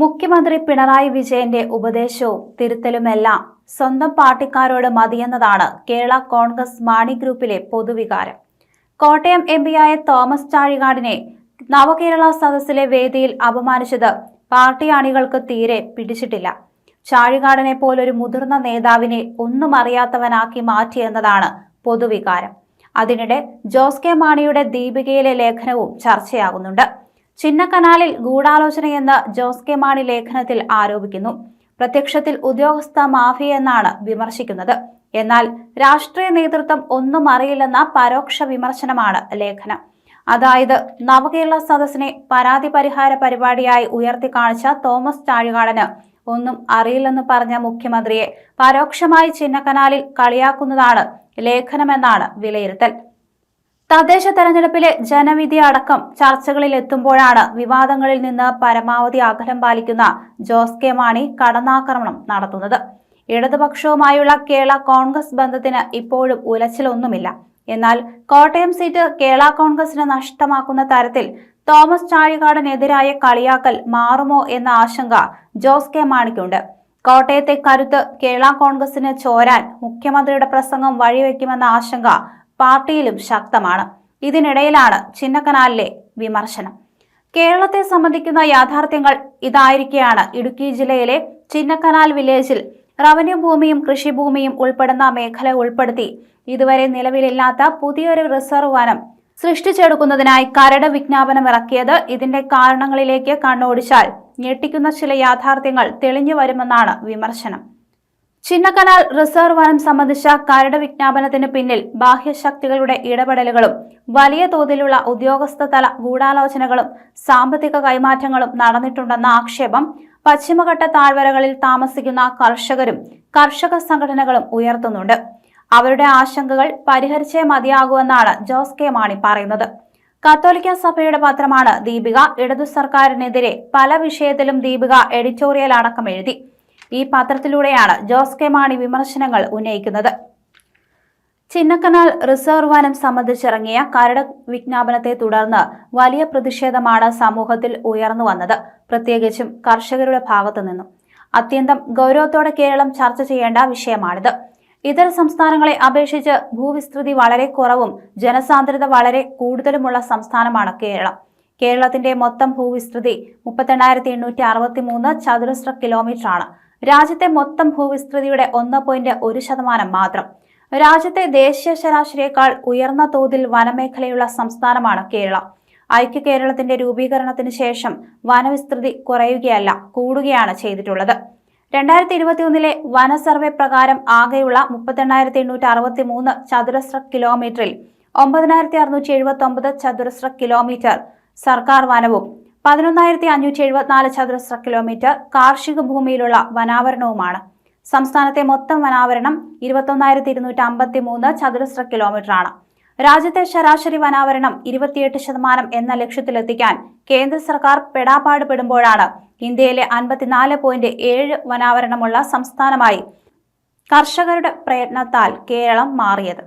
മുഖ്യമന്ത്രി പിണറായി വിജയന്റെ ഉപദേശവും തിരുത്തലുമെല്ലാം സ്വന്തം പാർട്ടിക്കാരോട് മതിയെന്നതാണ് കേരള കോൺഗ്രസ് മാണി ഗ്രൂപ്പിലെ പൊതുവികാരം. കോട്ടയം എം പിയായ തോമസ് ചാഴികാടിനെ നവകേരള സദസ്സിലെ വേദിയിൽ അപമാനിച്ചത് പാർട്ടി അണികൾക്ക് തീരെ പിടിച്ചിട്ടില്ല. ചാഴികാടനെ പോലൊരു മുതിർന്ന നേതാവിനെ ഒന്നും അറിയാത്തവനാക്കി മാറ്റിയെന്നതാണ് പൊതുവികാരം. അതിനിടെ ജോസ് കെ മാണിയുടെ ദീപികയിലെ ലേഖനവും ചർച്ചയാകുന്നുണ്ട്. ചിന്നക്കനാലിൽ ഗൂഢാലോചനയെന്ന് ജോസ് കെ മാണി ലേഖനത്തിൽ ആരോപിക്കുന്നു. പ്രത്യക്ഷത്തിൽ ഉദ്യോഗസ്ഥ മാഫിയ എന്നാണ് വിമർശിക്കുന്നത്. എന്നാൽ രാഷ്ട്രീയ നേതൃത്വം ഒന്നും അറിയില്ലെന്ന പരോക്ഷ വിമർശനമാണ് ലേഖനം. അതായത് നവകേരള സദസ്സിനെ പരാതി പരിഹാര പരിപാടിയായി ഉയർത്തിക്കാണിച്ച തോമസ് ചാഴികാടന് ഒന്നും അറിയില്ലെന്ന് പറഞ്ഞ മുഖ്യമന്ത്രിയെ പരോക്ഷമായി ചിന്നക്കനാലിൽ കളിയാക്കുന്നതാണ് ലേഖനമെന്നാണ് വിലയിരുത്തൽ. തദ്ദേശ തെരഞ്ഞെടുപ്പിലെ ജനവിധി അടക്കം ചർച്ചകളിൽ എത്തുമ്പോഴാണ് വിവാദങ്ങളിൽ നിന്ന് പരമാവധി അകലം പാലിക്കുന്ന ജോസ് കെ മാണി കടന്നാക്രമണം നടത്തുന്നത്. ഇടതുപക്ഷവുമായുള്ള കേരള കോൺഗ്രസ് ബന്ധത്തിന് ഇപ്പോഴും ഉലച്ചിലൊന്നുമില്ല. എന്നാൽ കോട്ടയം സീറ്റ് കേരള കോൺഗ്രസിന് നഷ്ടമാക്കുന്ന തരത്തിൽ തോമസ് ചാഴികാടനെതിരായ കളിയാക്കൽ മാറുമോ എന്ന ആശങ്ക ജോസ് കെ മാണിക്കുണ്ട്. കോട്ടയത്തെ കരുത്ത് കേരള കോൺഗ്രസിന് ചോരാൻ മുഖ്യമന്ത്രിയുടെ പ്രസംഗം വഴിവെക്കുമെന്ന ആശങ്ക പാർട്ടിയിലും ശക്തമാണ്. ഇതിനിടയിലാണ് ചിന്നക്കനാലിലെ വിമർശനം. കേരളത്തെ സംബന്ധിക്കുന്ന യാഥാർത്ഥ്യങ്ങൾ ഇതായിരിക്കെയാണ് ഇടുക്കി ജില്ലയിലെ ചിന്നക്കനാൽ വില്ലേജിൽ റവന്യൂ ഭൂമിയും കൃഷിഭൂമിയും ഉൾപ്പെടുന്ന മേഖല ഉൾപ്പെടുത്തി ഇതുവരെ നിലവിലില്ലാത്ത പുതിയൊരു റിസർവ് വനം സൃഷ്ടിച്ചെടുക്കുന്നതിനായി കരട് വിജ്ഞാപനം ഇറക്കിയത് ഇതിന്റെ കാരണങ്ങളിലേക്ക് കണ്ണോടിച്ചാൽ ഞെട്ടിക്കുന്ന ചില യാഥാർത്ഥ്യങ്ങൾ തെളിഞ്ഞു വരുമെന്നാണ് വിമർശനം. ചിന്നക്കനാൽ റിസർവ് വനം സംബന്ധിച്ച കരട് വിജ്ഞാപനത്തിന് പിന്നിൽ ബാഹ്യശക്തികളുടെ ഇടപെടലുകളും വലിയ തോതിലുള്ള ഉദ്യോഗസ്ഥ തല ഗൂഢാലോചനകളും സാമ്പത്തിക കൈമാറ്റങ്ങളും നടന്നിട്ടുണ്ടെന്ന ആക്ഷേപം പശ്ചിമഘട്ട താഴ്വരകളിൽ താമസിക്കുന്ന കർഷകരും കർഷക സംഘടനകളും ഉയർത്തുന്നുണ്ട്. അവരുടെ ആശങ്കകൾ പരിഹരിച്ചേ മതിയാകുമെന്നാണ് ജോസ് കെ മാണി പറയുന്നത്. കത്തോലിക്ക സഭയുടെ പത്രമാണ് ദീപിക. ഇടതു സർക്കാരിനെതിരെ പല വിഷയത്തിലും ദീപിക എഡിറ്റോറിയൽ അടക്കം എഴുതി. ഈ പത്രത്തിലൂടെയാണ് ജോസ് കെ മാണി വിമർശനങ്ങൾ ഉന്നയിക്കുന്നത്. ചിന്നക്കനാൽ റിസർവ് വനം സംബന്ധിച്ചിറങ്ങിയ കരട് വിജ്ഞാപനത്തെ തുടർന്ന് വലിയ പ്രതിഷേധമാണ് സമൂഹത്തിൽ ഉയർന്നു വന്നത്. പ്രത്യേകിച്ചും കർഷകരുടെ ഭാഗത്തു നിന്നും. അത്യന്തം ഗൗരവത്തോടെ കേരളം ചർച്ച ചെയ്യേണ്ട വിഷയമാണിത്. ഇതര സംസ്ഥാനങ്ങളെ അപേക്ഷിച്ച് ഭൂവിസ്തൃതി വളരെ കുറവും ജനസാന്ദ്രത വളരെ കൂടുതലുമുള്ള സംസ്ഥാനമാണ് കേരളം. കേരളത്തിന്റെ മൊത്തം ഭൂവിസ്തൃതി മുപ്പത്തെണ്ണായിരത്തി എണ്ണൂറ്റി അറുപത്തി മൂന്ന് ചതുരശ്ര കിലോമീറ്റർ ആണ്. രാജ്യത്തെ മൊത്തം ഭൂവിസ്തൃതിയുടെ ഒന്ന് പോയിന്റ് ഒരു ശതമാനം മാത്രം. രാജ്യത്തെ ദേശീയ ശരാശരിയേക്കാൾ ഉയർന്ന തോതിൽ വനമേഖലയുള്ള സംസ്ഥാനമാണ് കേരള. ഐക്യ കേരളത്തിന്റെ രൂപീകരണത്തിന് ശേഷം വനവിസ്തൃതി കുറയുകയല്ല കൂടുകയാണ് ചെയ്തിട്ടുള്ളത്. രണ്ടായിരത്തി ഇരുപത്തിയൊന്നിലെ വന സർവേ പ്രകാരം ആകെയുള്ള മുപ്പത്തെണ്ണായിരത്തി എണ്ണൂറ്റി അറുപത്തി മൂന്ന് ചതുരശ്ര കിലോമീറ്ററിൽ ഒമ്പതിനായിരത്തി അറുന്നൂറ്റി എഴുപത്തി ഒമ്പത് ചതുരശ്ര കിലോമീറ്റർ സർക്കാർ വനവും പതിനൊന്നായിരത്തി അഞ്ഞൂറ്റി എഴുപത്തിനാല് ചതുരശ്ര കിലോമീറ്റർ കാർഷിക ഭൂമിയിലുള്ള വനാവരണവുമാണ്. സംസ്ഥാനത്തെ മൊത്തം വനാവരണം ഇരുപത്തൊന്നായിരത്തി ഇരുന്നൂറ്റി അമ്പത്തി മൂന്ന് ചതുരശ്ര കിലോമീറ്റർ ആണ്. രാജ്യത്തെ ശരാശരി വനാവരണം ഇരുപത്തിയെട്ട് ശതമാനം എന്ന ലക്ഷ്യത്തിലെത്തിക്കാൻ കേന്ദ്ര സർക്കാർ പെടാപ്പാട് പെടുമ്പോഴാണ് ഇന്ത്യയിലെ അൻപത്തിനാല് പോയിന്റ് ഏഴ് വനാവരണമുള്ള സംസ്ഥാനമായി കർഷകരുടെ പ്രയത്നത്താൽ കേരളം മാറിയത്.